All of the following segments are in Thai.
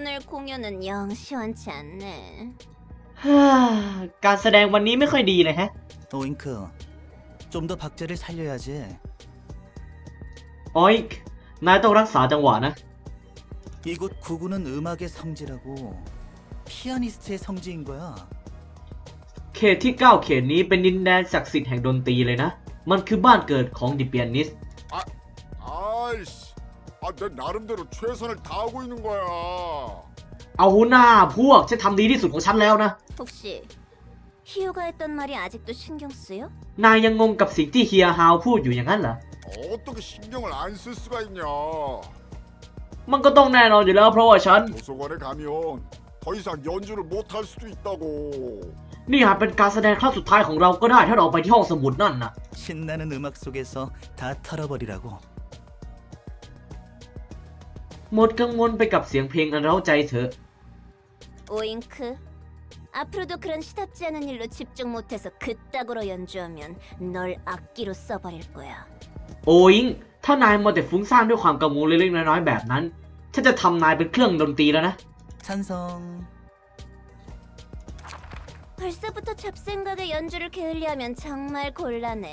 오늘 공연은 영 시원치 않네. ฮ่าการแสดงวันนี้ไม่ค่อยดีเลยฮะ 오잉크, 좀 더 박자를 살려야지. โอ้ยนายต้องรักษาจังหวะนะ 이곳 구구는 음악의 성지라고 피아니스트의 성지인 거야. เขตที่ 9 เขตนี้เป็นดินแดนศักดิ์สิทธิ์แห่งดนตรีเลยนะ มันคือบ้านเกิดของดิเปียนิส 아이씨, 아, 내 나름대로 최선을 다하고 있는 거야. เอาหน้าพวกฉันทำดีที่สุดของฉันแล้วนะ 혹시 희우가 했던 말이 아직도 신경 쓰여? นายยังงงกับสิ่งที่เฮียฮาวพูดอยู่อย่างนั้นเหรอ 어떻게 신경을 안 쓸 수가 있냐? มันก็ต้องแน่นอนอยู่แล้วเพราะว่าฉัน 도서관에 가면 더 이상 연주를 못 할 수도 있다고. นี่อาจเป็นการแสดงครั้งสุดท้ายของเราก็ได้ถ้าเราไปที่ห้องสมุดนั่นนะ 신나는 음악 속에서 다 털어버리라고. หมดกังวลไปกับเสียงเพลงอันเร้าใจเถอะ 오잉크. 앞으로도 그런 시답지 않은 일로 집중 못해서 그따구로 연주하면 널 악기로 써버릴 거야. โออิง ถ้านายมัวแต่ฟุ้งซ่านด้วยความกังวลเล็กๆน้อยๆแบบนั้น ฉันจะทำนายเป็นเครื่องดนตรีแล้วนะ 찬성. 벌써부터 잡생각에 연주를 게을리하면 정말 곤란해.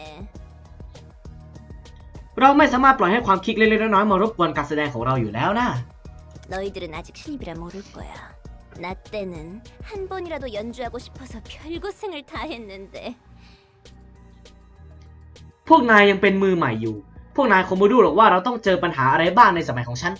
เราไม่สามารถปล่อยให้ความคิดเล็กๆน้อยๆมารบกวนการแสดงของเราอยู่แล้วนะ 너희들은 아직 신입이라 모를 거야. 나 때는 한 번이라도 연주하고 싶어서 별고생을 다 했는데 พวกนายยังเป็นมือใหม่อยู่ พวกนายคงไม่รู้หรอกว่าเราต้องเจอปัญหาอะไรบ้างในสมัยของฉัน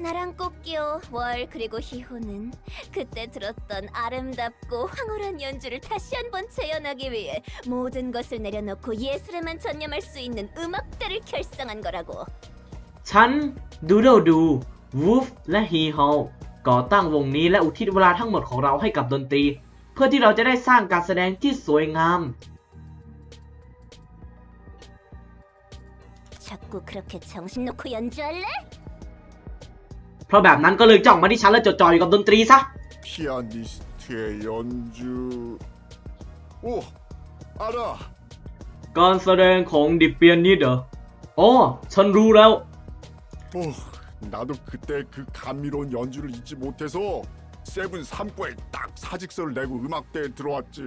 나랑 꽃기호, 월 그리고 희호는 그때 들었던 아름답고 황홀한 연주를 다시 한번 재현하기 위해 모든 것을 내려놓고 예술에만 전념할 수 있는 음악대를 결성한 거라고. ฉันดูโดดูวูฟและฮีฮอลก่อตั้งวงนี้และอุทิศเวลาทั้งหมดของเราให้กับดนตรี เพื่อที่เราจะได้สร้างการแสดงที่สวยงาม 자꾸 그렇게 정신 놓고 연주할래? เพราะแบบนั้นก็เลยจ้องมาที่ฉันและจดจ่ออยู่กับดนตรีซะ 피아니스트의 연주. 오, 알아. การแสดงของดิเปียนนิดเหรออ๋อ ฉันรู้แล้ว 오, 나도 그때 그 감미로운 연주를 잊지 못해서 세븐 3과에 딱 사직서를 내고 음악대에 들어왔지.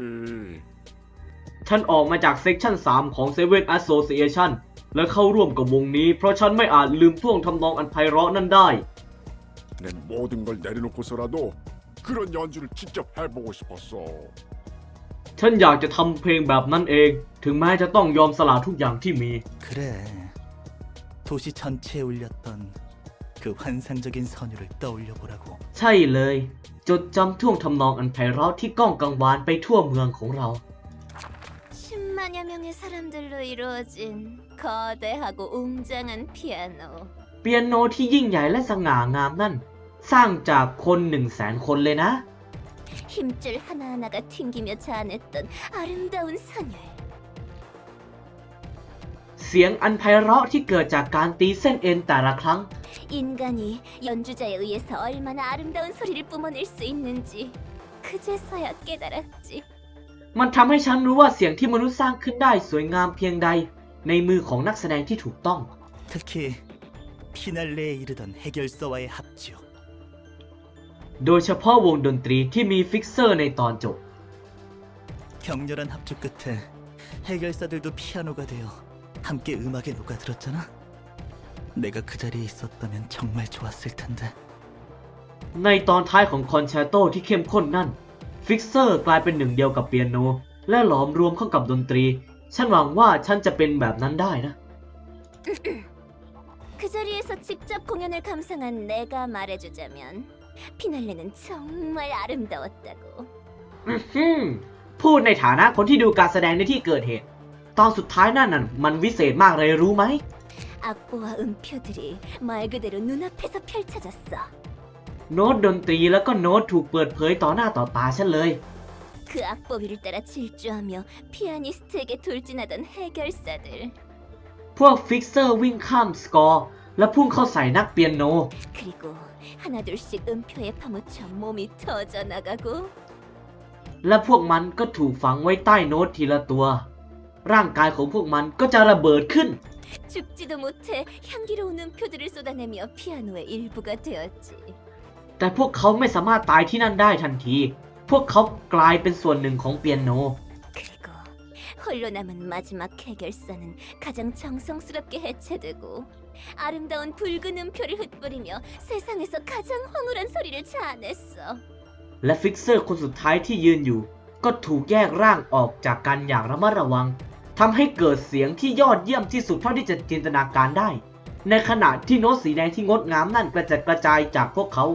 ฉันออกมาจากเซกชัน3 ของ Seven Association และเข้าร่วมกับวงนี้ เพราะฉันไม่อาจลืมท่วงทำนองอันไพเราะนั่นได้ 내 모든 걸 내려놓고서라도 그런 연주를 직접 해보고 싶었어. ฉันอยากจะทำเพลงแบบนั้นเอง ถึงแม้จะต้องยอมสละทุกอย่างที่มี 그래. 도시 전체에 울렸던 그 환상적인 선율을 떠올려 보라고. ใช่เลย จดจำท่วงทำนองอันไพเราะที่ก้องกังวานไปทั่วเมืองของเรา 10만여 명의 사람들로 이루어진 거대하고 웅장한 피아노. เปียโนที่ยิ่งใหญ่และสง่างามนั่น สร้างจากคนหนึ่งแสนคนเลยนะ 힘줄 하나하나가 튕기며 자아냈던 아름다운 선율. เสียงอันไพเราะที่เกิดจากการตีเส้นเอ็นแต่ละครั้ง 인간이 연주자에 의해서 얼마나 아름다운 소리를 뿜어낼 수 있는지 그제서야 깨달았지. มันทำให้ฉันรู้ว่าเสียงที่มนุษย์สร้างขึ้นได้สวยงามเพียงใด ในมือของนักแสดงที่ถูกต้อง 특히 피날레에 이르던 해결서와의 합주. โดยเฉพาะวงดนตรีที่มีฟิกเซอร์ในตอนจบ 격렬한 합주 끝에 해결사들도 피아노가 되어 함께 음악에 녹아들었잖아. 내가 그 자리에 있었다면 정말 좋았을 텐데. ในตอนท้ายของคอนแชร์โตที่เข้มข้นนั่น ฟิกเซอร์กลายเป็นหนึ่งเดียวกับเปียโน และหลอมรวมเข้ากับดนตรี ฉันหวังว่าฉันจะเป็นแบบนั้นได้นะ 그 자리에서 직접 공연을 감상한 내가 말해주자면 피날레는 정말 아름다웠다고. อื้อหือพูดในฐานะคนที่ดูการแสดงในที่เกิดเหตุ ตอนสุดท้ายนั่นน่ะมันวิเศษมากเลยรู้ไหม 악보와 음표들이 말 그대로 눈앞에서 펼쳐졌어. โน้ตดนตรีแล้วก็โน้ตถูกเปิดเผยต่อหน้าต่อตาฉันเลย 그 악보 위를 따라 질주하며 피아니스트에게 돌진하던 해결사들. พวกฟิกเซอร์วิ่งข้ามสกอร์ และพุ่งเข้าใส่นักเปียโน 그리고 하나둘씩 음표에 파묻혀 몸이 터져나가고 และพวกมันก็ถูกฝังไว้ใต้โน้ตทีละตัว ร่างกายของพวกมันก็จะระเบิดขึ้น 죽지도 못해 향기로운 음표들을 쏟아내며 피아노의 일부가 되었지. แต่พวกเขาไม่สามารถตายที่นั่นได้ทันที พวกเขากลายเป็นส่วนหนึ่งของเปียโน 그리고 홀로 남은 마지막 해결사는 가장 정성스럽게 해체되고 아름다운 붉은 음표를 흩뿌리며 세상에서 가장 황홀한 소리를 자아냈어. และฟิกเซอร์คนสุดท้ายที่ยืนอยู่ ก็ถูกแยกร่างออกจากกันอย่างระมัดระวังทำให้เกิดเสียงที่ยอดเยี่ยมที่สุดเท่าที่จะจินตนาการได้ ในขณะที่โน้ตสีแดงที่งดงามนั่นกระจัดกระจายจากพวกเขา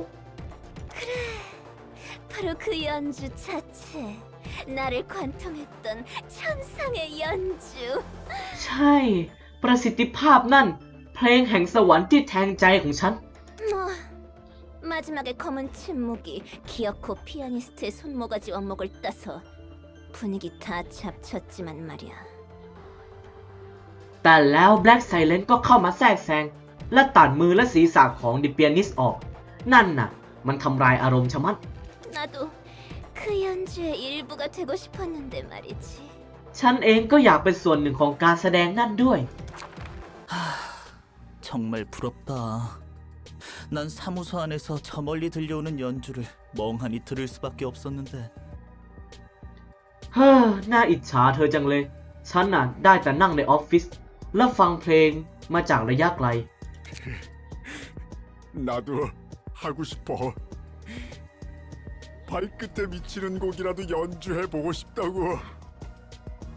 바로 그 연주 자체. 나를 관통했던 천상의 연주. ใช่ ประสิทธิภาพนั่น เพลงแห่งสวรรค์ที่แทงใจของฉัน 뭐 마지막에 검은 침묵이 기어코 피아니스트의 손모가지 원목을 따서 분위기 다 잡쳤지만 말이야. แต่แล้ว Black Silent ก็เข้ามาแทรกแซง และตัดมือและศีรษะของ The Pianist ออก นั่นน่ะ มันทำลายอารมณ์ชะมัด 나도 그 연주의 일부가 되고 싶었는데 말이지. ฉันเองก็อยากเป็นส่วนหนึ่งของการแสดงนั่นด้วย 정말 부럽다. 난 사무소 안에서 저 멀리 들려오는 연주를 멍하니 들을 수밖에 없었는데 เฮ้อ น่าอิจฉาเธอจังเลย ฉันน่ะ ได้แต่นั่งในออฟฟิศและฟังเพลงมาจากระยะไกล 나도 하고 싶어. 발끝에 미치는 곡이라도 연주해 보고 싶다고.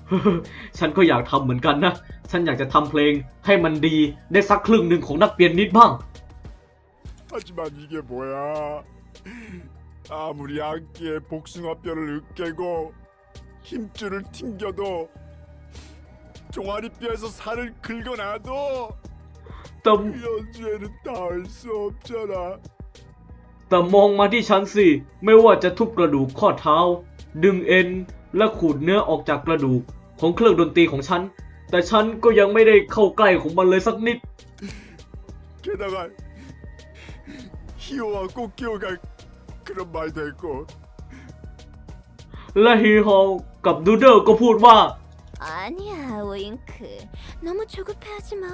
ฉันก็อยากทำเหมือนกันนะ ฉันอยากจะทำเพลงให้มันดีได้สักครึ่งหนึ่งของนักเปียโนนิดบ้าง 하지만 이게 뭐야? 아무리 악기에 복숭아뼈를 으깨고 힘줄을 튕겨도 종아리뼈에서 살을 긁어놔도 แต่ 그 연주에는 닿을 수 없잖아. แต่มองมาที่ฉันสิ ไม่ว่าจะทุบกระดูกข้อเท้า ดึงเอ็น และขูดเนื้อออกจากกระดูกของเครื่องดนตรีของฉัน แต่ฉันก็ยังไม่ได้เข้าใกล้ของมันเลยสักนิด 게다가 히오와 꽃기호가 그런 말도 했고 และฮีฮอลกับดูเดอร์ก็พูดว่า 아니야, 오잉크. 너무 조급해하지 마.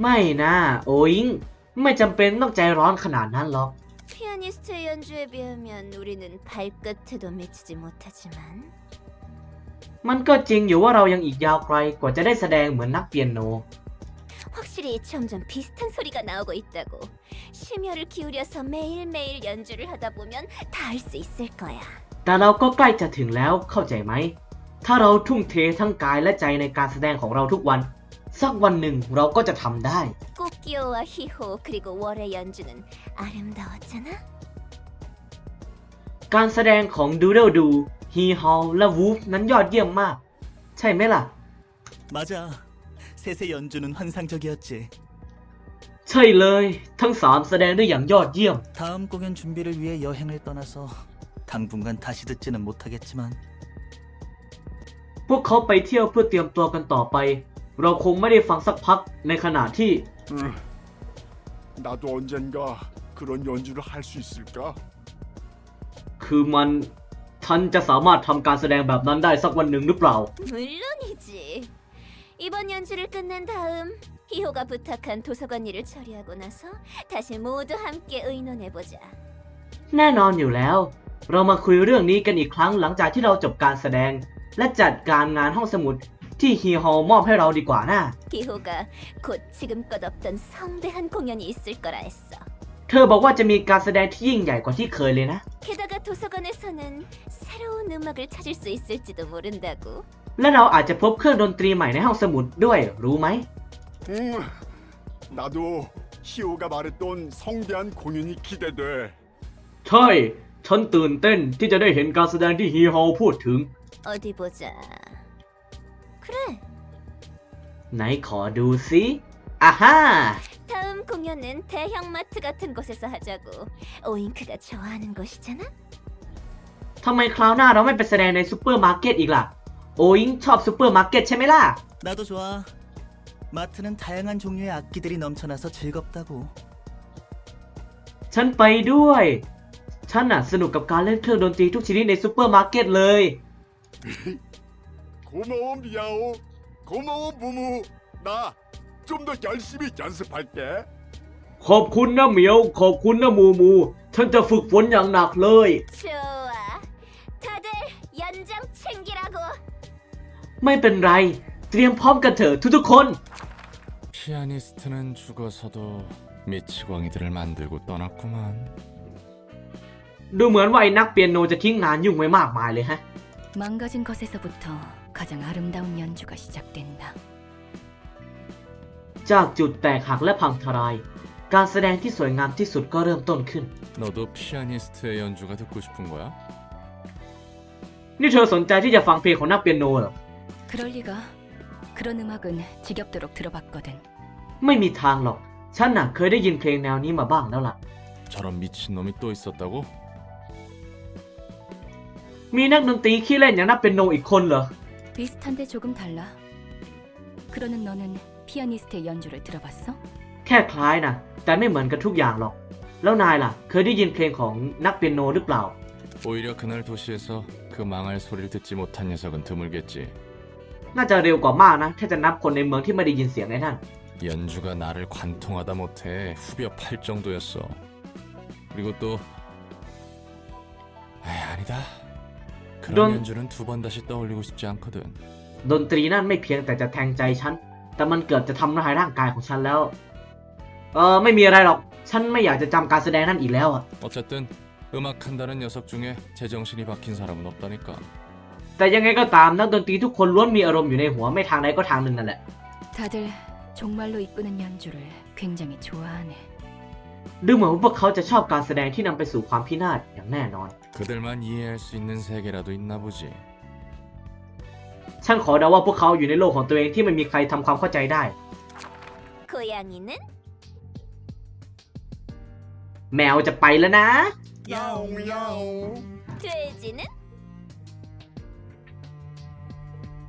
ไม่นะโออิง ไม่จำเป็นต้องใจร้อนขนาดนั้นหรอก 피아니스트의 연주에 비하면 우리는 발끝에도 미치지 못하지만 มันก็จริงอยู่ว่าเรายังอีกยาวไกลกว่าจะได้แสดงเหมือนนักเปียโน 확실히 점점 비슷한 소리가 나오고 있다고. 심혈을 기울여서 매일매일 연주를 하다 보면 다 할 수 있을 거야. แต่เราก็ใกล้จะถึงแล้วเข้าใจไหม ถ้าเราทุ่มเททั้งกายและใจในการแสดงของเราทุกวัน สักวันหนึ่งเราก็จะทำได้ 꽃기호와 희호 그리고 월의 연주는 아름다웠잖아. การแสดงของ Doodle Doo, He Haul และ Wolf นั้นยอดเยี่ยมมาก ใช่ไหมล่ะ 맞아. 셋의 연주는 환상적이었지. ใช่เลย ทั้งสามแสดงได้อย่างยอดเยี่ยม 다음 공연 준비를 위해 여행을 떠나서 당분간 다시 듣지는 못하겠지만 พวกเขาไปเที่ยวเพื่อเตรียมตัวกันต่อไป เราคงไม่ได้ฟังสักพักในขณะที่ 음, 나도 언젠가 그런 연주를 할 수 있을까? คือมัน ฉันจะสามารถทำการแสดงแบบนั้นได้สักวันหนึ่งหรือเปล่า 물론이지. 이번 연주를 끝낸 다음 희호가 부탁한 도서관 일을 처리하고 나서 다시 모두 함께 의논해보자. แน่นอนอยู่แล้ว เรามาคุยเรื่องนี้กันอีกครั้งหลังจากที่เราจบการแสดง และจัดการงานห้องสมุด ที่ฮีฮอลมอบให้เราดีกว่านะ 희호가 곧 지금껏 없던 성대한 공연이 있을 거라 했어. เธอบอกว่าจะมีการแสดงที่ยิ่งใหญ่กว่าที่เคยเลยนะ 게다가 도서관에서는 새로운 음악을 찾을 수 있을지도 모른다고. และเราอาจจะพบเครื่องดนตรีใหม่ในห้องสมุดด้วยรู้ไหม 음, 나도 히오가 말했던 성대한 공연이 기대돼. ใช่ ฉันตื่นเต้นที่จะได้เห็นการแสดงที่ฮีฮอลพูดถึง 어디 보자. 그래. ไหนขอดูสิอ่าฮ่า 다음 공연은 대형 마트 같은 곳에서 하자고. 오잉크가 좋아하는 곳이잖아. ทำไมคราวหน้าเราไม่ไปแสดงในซูเปอร์มาร์เก็ตอีกล่ะ โออิงชอบซูเปอร์มาร์เก็ตใช่ไหมล่ะ 나도 좋아. 마트는 다양한 종류의 악기들이 넘쳐나서 즐겁다고. ฉันไปด้วย ฉันน่ะสนุกกับการเล่นเครื่องดนตรีทุกชนิดในซูเปอร์มาร์เก็ตเลย 고마워 미야오. 고마워 무무. 나 좀 더 열심히 연습할게. ขอบคุณนะเหมียว ขอบคุณนะมูมู ฉันจะฝึกฝนอย่างหนักเลย 좋아. 다들 연장 챙기라고. ไม่เป็นไร เตรียมพร้อมกันเถอะทุกๆคน 피아니스트는 죽어서도 미치광이들을 만들고 떠났구만. ดูเหมือนว่าไอ้นักเปียโนจะทิ้งงานยุ่งไว้มากมายเลยฮะ 망가진 것에서부터 가장 아름다운 연주가 시작된다. จากจุดแตกหักและพังทลาย การแสดงที่สวยงามที่สุดก็เริ่มต้นขึ้น 너도 피아니스트의 연주가 듣고 싶은 거야? นี่เธอสนใจที่จะฟังเพลงของนักเปียโนเหรอ 그럴 리가. 그런 음악은 지겹도록 들어봤거든. ไม่มีทางหรอก ฉันน่ะเคยได้ยินเพลงแนวนี้มาบ้างแล้วล่ะ 저런 미친 놈이 또 있었다고? มีนักดนตรีขี้เล่นอย่างนักเปียโนอีกคนเหรอ 비슷한데 조금 달라. 그러는 너는 피아니스트의 연주를 들어봤어? แค่คล้ายนะ แต่ไม่เหมือนกันทุกอย่างหรอก แล้วนายล่ะ เคยได้ยินเพลงของนักเปียโนหรือเปล่า 오히려 그날 도시에서 그 망할 소리를 듣지 못한 녀석은 드물겠지. น่าจะเร็วกว่ามากนะ ถ้าจะนับคนในเมืองที่ไม่ได้ยินเสียงไอ้นั่น 연주가 나를 관통하다 못해 후벼 팔 정도였어. 그리고 또 에이, 아니다. 그런 넌- 연주는 두 번 다시 떠올리고 싶지 않거든. ดนตรีนั่นไม่เพียงแต่จะแทงใจฉัน แต่มันเกือบจะทำร้ายร่างกายของฉันแล้ว เออไม่มีอะไรหรอก ฉันไม่อยากจะจำการแสดงนั่นอีกแล้วอะ 어쨌든 음악한다는 녀석 중에 제정신이 박힌 사람은 없다니까. แต่ยังไงก็ตามนักดนตรีทุกคนล้วนมีอารมณ์อยู่ในหัวไม่ทางใดก็ทางหนึ่งนั่นแหละ 다들 종말로 이끄는 연주를 굉장히 좋아하네. ดูเหมือนว่าพวกเขาจะชอบการแสดงที่นำไปสู่ความพินาศอย่างแน่นอน 그들만 이해할 수 있는 세계라도 있나 보지. ฉันขอเดาว่าพวกเขาอยู่ในโลกของตัวเองที่ไม่มีใครทำความเข้าใจได้ 고양이는 แมวจะไปแล้วนะ 야옹 야옹. 돼지는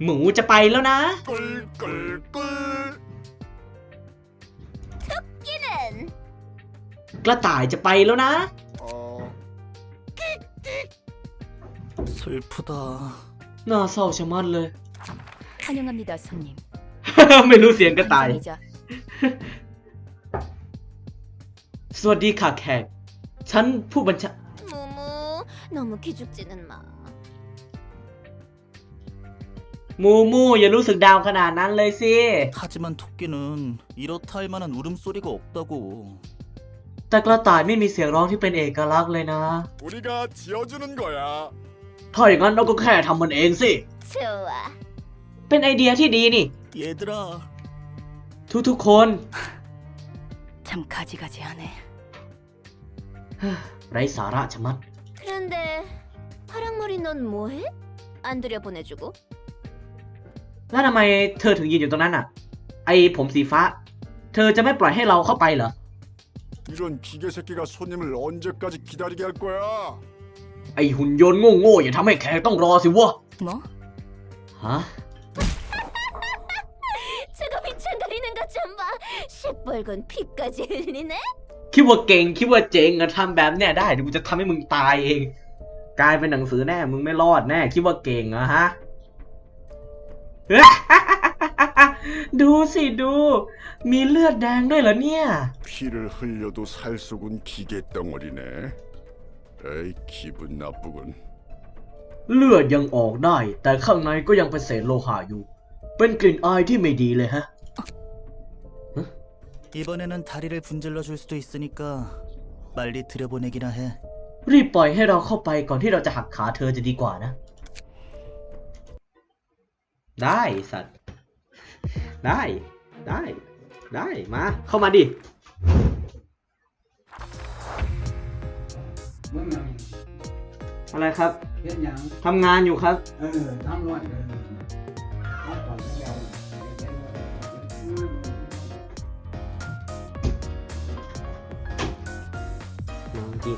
หมูจะไปแล้วนะ 꿀꿀꿀. 끼는 กระต่ายจะไปแล้วนะ 슬프다. น่าเศร้าชะมัดเลย 환영합니다, 손님. ไม่รู้เสียงกระต่าย 환장이자 สวัสดีค่ะแขก ฉันผู้บัญชา 무무 너무 기죽지는 마. มูมูอย่ารู้สึกดาวขนาดนั้นเลยสิ 하지만 토끼는 이렇다 할 만한 울음소리가 없다고. แต่กระต่ายไม่มีเสียงร้องที่เป็นเอกลักษณ์เลยนะ 우리가 지어주는 거야. ถ้าอย่างนั้นเราก็แค่ทำมันเองสิ 좋아. เป็นไอเดียที่ดีนี่ 얘들아, ทุกๆคน 참 가지가지하네. ไร้สาระชะมัด 그런데 파랑머리 넌 뭐해? 안 들여보내주고? แล้วทำไมเธอถึงยืนอยู่ตรงนั้นอ่ะ ไอผมสีฟ้า เธอจะไม่ปล่อยให้เราเข้าไปเหรอ 이런 기계 새끼가 손님을 언제까지 기다리게 할 거야? ไอหุ่นยนต์โง่ๆอย่าทำให้แขกต้องรอสิวะ 뭐? ฮะ 저거 미창거리는 것 좀 봐. 시뻘건 피까지 흘리네. คิดว่าเก่งคิดว่าเจ๋งอะทำแบบเนี้ยได้เดี๋ยวกูจะทำให้มึงตายเอง กลายเป็นหนังสือแน่ มึงไม่รอดแน่ คิดว่าเก่งอะฮะ ดูสิดู มีเลือดแดงด้วยเหรอเนี่ย 피를 흘려도 살 속은 기계 덩어리네. 에이 기분 나쁘군. เลือดยังออกได้ แต่ข้างในก็ยังเป็นเศษโลหะอยู่ เป็นกลิ่นอายที่ไม่ดีเลยฮะ 이번에는 다리를 분질러 줄 수도 있으니까 빨리 들여보내기나 해. รีบปล่อยให้เราเข้าไปก่อนที่เราจะหักขาเธอจะดีกว่านะ ได้สัตว์ ได้ ได้ ได้ มา เข้ามาดิ อะไรครับเฮ็ดหยังทำงานอยู่ครับ เออทำรวดเออเอาก่อนแล้วเดี๋ยวอืมน้องจี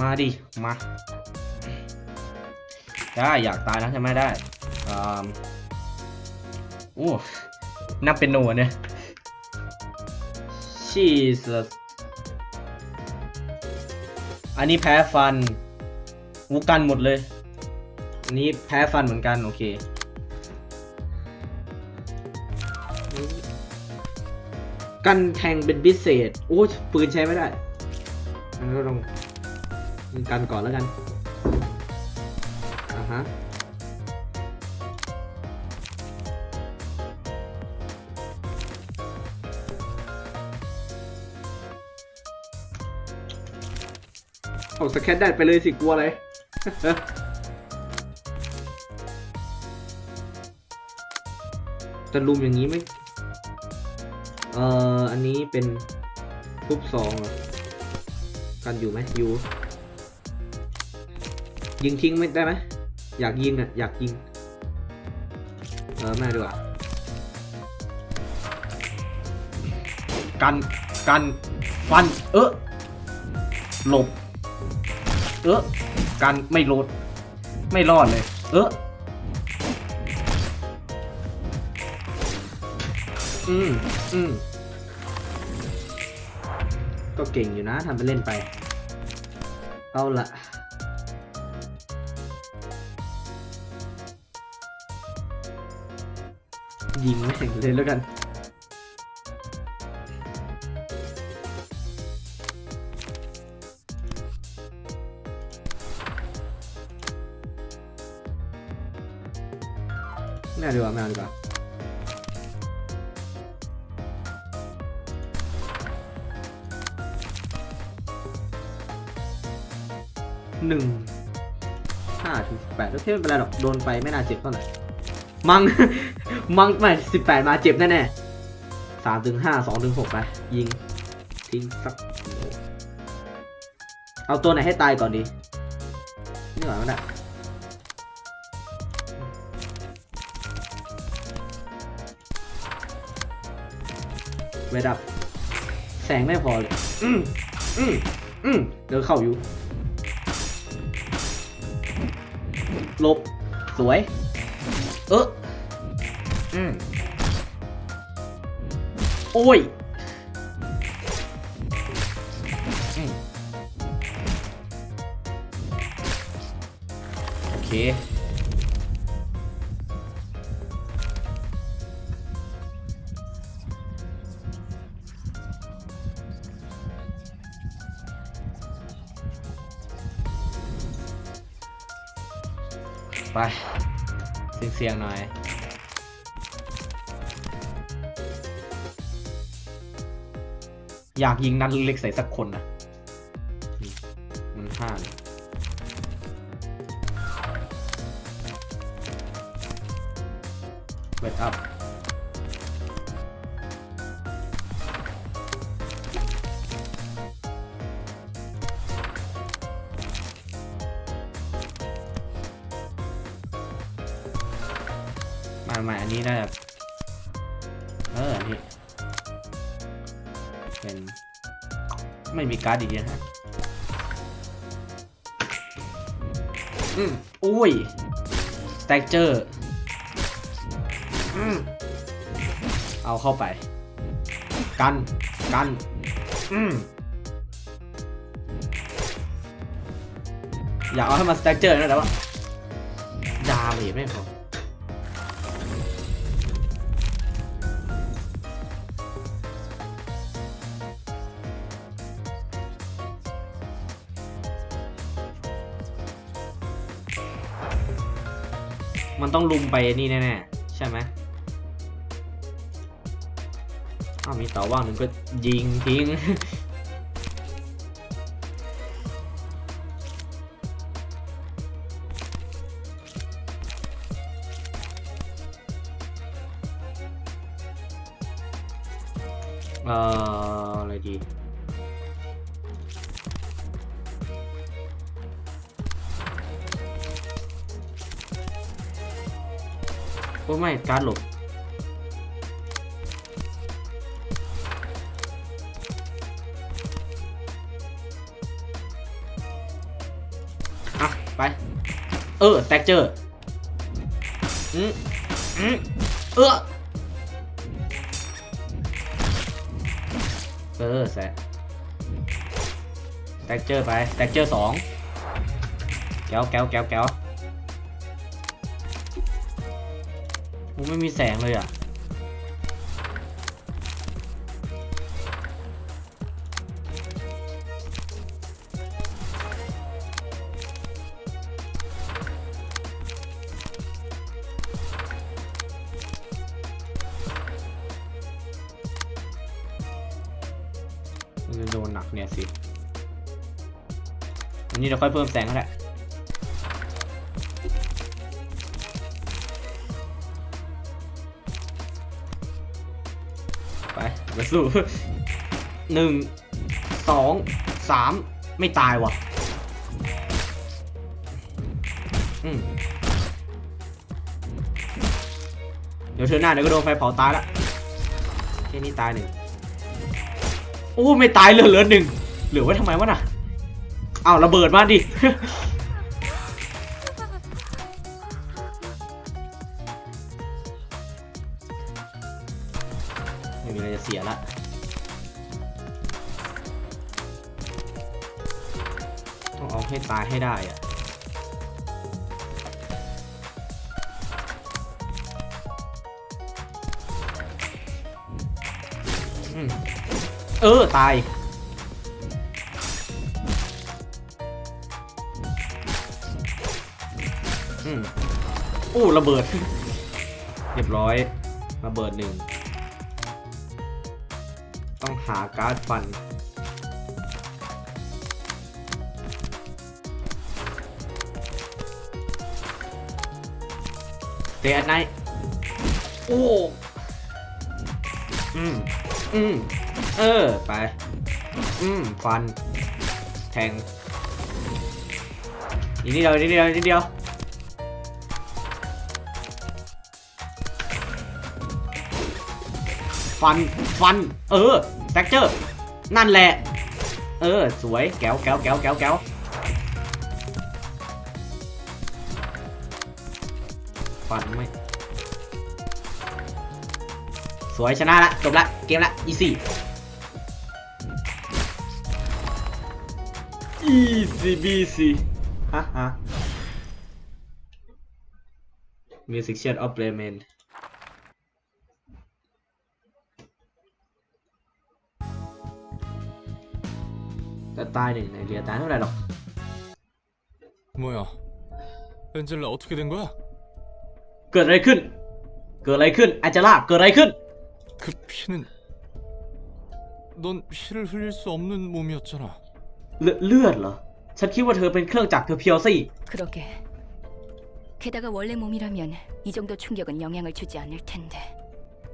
มาดิ มา ได้อยากตายนะใช่ไหมได้อ่า โอ้นับเป็นโนเนี่ย Jesus อันนี้แพ้ฟันวูกันหมดเลย อันนี้แพ้ฟันเหมือนกัน โอเค กันแทงเป็นพิเศษ โอ้ปืนใช้ไม่ได้มันก็ต้องกันก่อนแล้วกันอ่าฮะ เอาสแคตได้ไปเลยสิกลัวอะไรจะลุมอย่างนี้ไหมเอ่อ อันนี้เป็นทุบสองกันอยู่ไหมอยู่ ยิงทิ้งไม่ได้ไหมอยากยิงอะ อยากยิง เออไม่ดีกว่า กัน กัน ฟัน เออหลบ เออกันไม่รอดไม่รอดเลย เอออืมอืมก็เก่งอยู่นะทำไปเล่นไป เอาละยิงแม่งเลยแล้วกัน ไม่เอาดีกว่าไม่เอาดีกว่าหนึ่งห้าถึงสิบแปดโอเคไม่เป็นไรหรอกโดนไปไม่น่าเจ็บเท่าไหร่มัง มังไม่สิบแปดมาเจ็บแน่ๆสามถึงห้าสองถึงหกไป ยิง ทิ้งสัก เอาตัวไหนให้ตายก่อนดีนี่หว่ามันอ เวดับ แสงไม่พอเลยอืมอืมอืมเดินเข้าอยู่ลบสวย เอออืมโอ้ยอืมโอเค เสียงหน่อย อยากยิงนัดเล็กใส่สักคนนะ ร์ดอีกนะฮะอืมอุ้ยสแต็กเจอร์อืมเอาเข้าไป กัน กันอืมอยากเอาให้มันสแต็กเจอร์นะแต่ว่าดาเมจไม่พอ ต้องลุมไปนี่แน่ๆใช่ไหมอ้าวมีเสาว่างหนึ่งก็ยิงทิ้งเอ่ออะไรดี โอ้ไม่การหลบอะไป เออแท็กเจออืมอืมเออเออแซะแท็กเจอไปแท็กเจอสองแก้วแก้วแก้วแก้ว ไม่มีแสงเลยอะ มันจะโดนหนักเนี่ยสิ อันนี้เราค่อยเพิ่มแสงก็ได้ สูหนึ่งสองสามไม่ตายว่ะเดี๋ยวเธอหน้าเดี๋ยวก็โดนไฟเผาตายละแค่นี้ตายหนึ่งโอ้ไม่ตายเหลือเหลือหนึ่งเหลือไว้ทำไมวะน่ะอ้าวระเบิดมาดิ ให้ตายให้ได้อะอืมเออ ตาย อืมโอ้ระเบิด เรียบร้อย ระเบิดหนึ่ง ต้องหาการ์ดฟัน เตะอันไหนโอ้อืมอืมเออ ไป อืมฟัน แทงอีกนิดเดียวนิดเดียวนิดเดียวฟัน ฟัน เออแท็กเจอร์ นั่นแหละ เออ สวย แก้วแก้วแก้วแก้วแก้ว ฟันไม่ สวยชนะละ จบละ เกมละ อีซี่ อีซี่บีซี่ฮะฮะ Musician of Lament แต่ตายหนึ่งในเรียตายเท่าไหร่หรอก 뭐야? 엔젤라 어떻게 된 거야? เกิดอะไรขึ้น เกิดอะไรขึ้นอาจาร่าเกิดอะไรขึ้น 그 피는 넌 피를 흘릴 수 없는 몸이었잖아. เลือเลือดเหรอ ฉันคิดว่าเธอเป็นเครื่องจักรเพียวๆสิ 그러게. 게다가 원래 몸이라면 이 정도 충격은 영향을 주지 않을 텐데.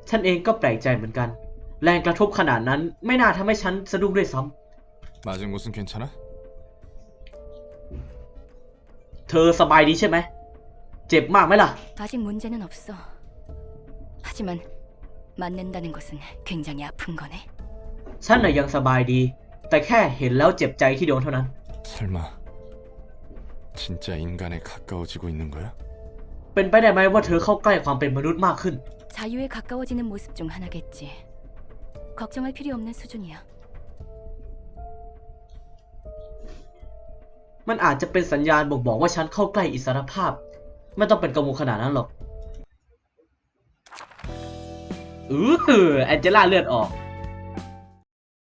ฉันเองก็แปลกใจเหมือนกัน แรงกระทบขนาดนั้นไม่น่าทำให้ฉันสะดุ้งด้วยซ้ 맞은 곳은 괜찮아? ำ เธอสบายดีใช่ไหม เจ็บมากไหมล่ะ 아직 문제는 없어. 하지만 맞는다는 것은 굉장히 아픈 거네. ฉันน่ะยังสบายดี แต่แค่เห็นแล้วเจ็บใจที่โดนเท่านั้น 설마 진짜 인간에 가까워지고 있는 거야? เป็นไปได้ไหมว่าเธอเข้าใกล้ความเป็นมนุษย์มากขึ้น 자유에 가까워지는 모습 중 하나겠지. 걱정할 필요 없는 수준이야. มันอาจจะเป็นสัญญาณบ่งบอกว่าฉันเข้าใกล้อิสรภาพ ไม่ต้องเป็นกังวลขนาดนั้นหรอกอือแอนเจล่าเลือดออก